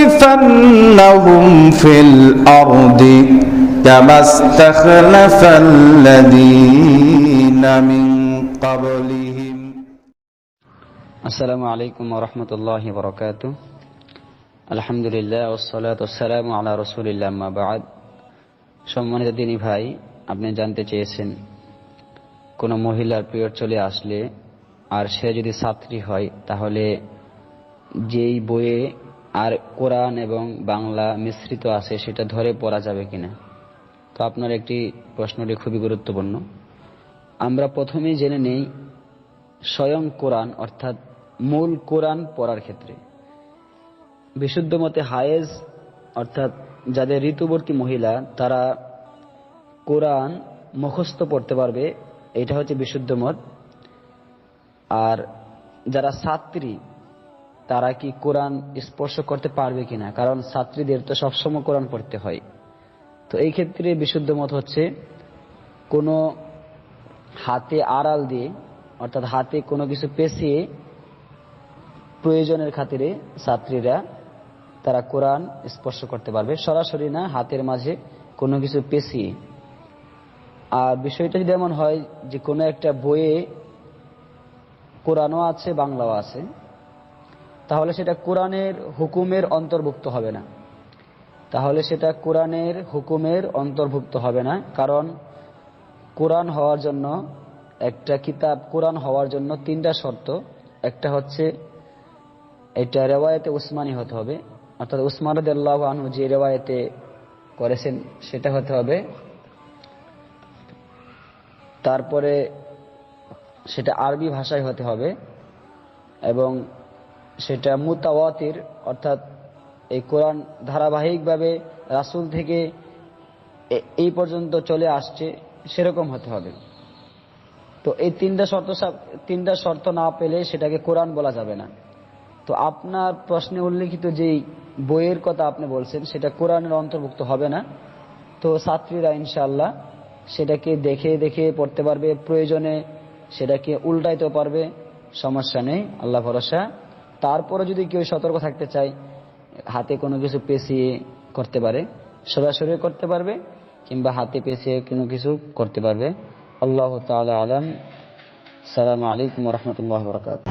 ليستخلفنهم في الأرض كما استخلف الذين من قبلهم আসসালামু আলাইকুম রহমতুল্লাহ বরকাত আলহামদুলিল্লাহ ওসালাত ওসালাম আল্লাহ রসুলিল্লাহ আম্মা বাদ সম্মানিত দিনী ভাই আপনি জানতে চেয়েছেন কোনো মহিলার পিরিয়ড চলে আসলে আর সে যদি ছাত্রী হয় তাহলে যেই বইয়ে আর কোরআন এবং বাংলা মিশ্রিত আছে সেটা ধরে পড়া যাবে কিনা? তো আপনার একটি প্রশ্নটি খুবই গুরুত্বপূর্ণ। আমরা প্রথমেই জেনে নেই স্বয়ং কোরআন, অর্থাৎ মূল কোরআন পড়ার ক্ষেত্রে। বিশুদ্ধ মতে হায়েজ, অর্থাৎ যাদের ঋতুবর্তী মহিলা, তারা কোরআন মুখস্থ পড়তে পারবে, এটা হচ্ছে বিশুদ্ধ মত। আর যারা ছাত্রী তারা কি কোরআন স্পর্শ করতে পারবে কিনা? কারণ ছাত্রীদের তো সবসময় কোরআন পড়তে হয়। তো এই ক্ষেত্রে বিশুদ্ধ মত হচ্ছে, কোনো হাতে আড়াল দিয়ে, অর্থাৎ হাতে কোনো কিছু পেঁচিয়ে প্রয়োজনের খাতিরে ছাত্রীরা তারা কোরআন স্পর্শ করতে পারবে। সরাসরি না, হাতের মাঝে কোনো কিছু পেঁচিয়ে। আর বিষয়টা যদি এমন হয় যে কোনো একটা বইয়ে কোরআনও আছে, বাংলাও আছে তাহলে সেটা কোরআনের হুকুমের অন্তর্ভুক্ত হবে না। তাহলে সেটা কোরআনের হুকুমের অন্তর্ভুক্ত হবে না, কারণ কোরআন হওয়ার জন্য, একটা কিতাব কোরআন হওয়ার জন্য তিনটা শর্ত। একটা হচ্ছে, এটা রেওয়ায়তে উসমানী হতে হবে, অর্থাৎ উসমান রদাল্লাহ আনহু যে রেওয়ায়তে করেছেন সেটা হতে হবে। তারপরে সেটা আরবি ভাষায় হতে হবে এবং সেটা মুতাওয়াতির, অর্থাৎ এই কোরআন ধারাবাহিকভাবে রাসুল থেকে এই পর্যন্ত চলে আসছে, সেরকম হতে হবে। তো এই তিনটা শর্ত তিনটা শর্ত না পেলে সেটাকে কোরআন বলা যাবে না। তো আপনার প্রশ্নে উল্লেখিত যেই বইয়ের কথা আপনি বলছেন, সেটা কোরআনের অন্তর্ভুক্ত হবে না। তো ছাত্রীরা ইনশাল্লাহ সেটাকে দেখে দেখে পড়তে পারবে, প্রয়োজনে সেটাকে উল্টাইতেও পারবে, সমস্যা নেই, আল্লাহ ভরসা। তারপরে যদি কেউ সতর্ক থাকতে চায়, হাতে কোনো কিছু পেশিয়ে করতে পারে, সরাসরি করতে পারবে, কিংবা হাতে পেশিয়ে কোনো কিছু করতে পারবে। আল্লাহ তালা আলম। সালামু আলাইকুম রহমতুল্লাহ বরকাত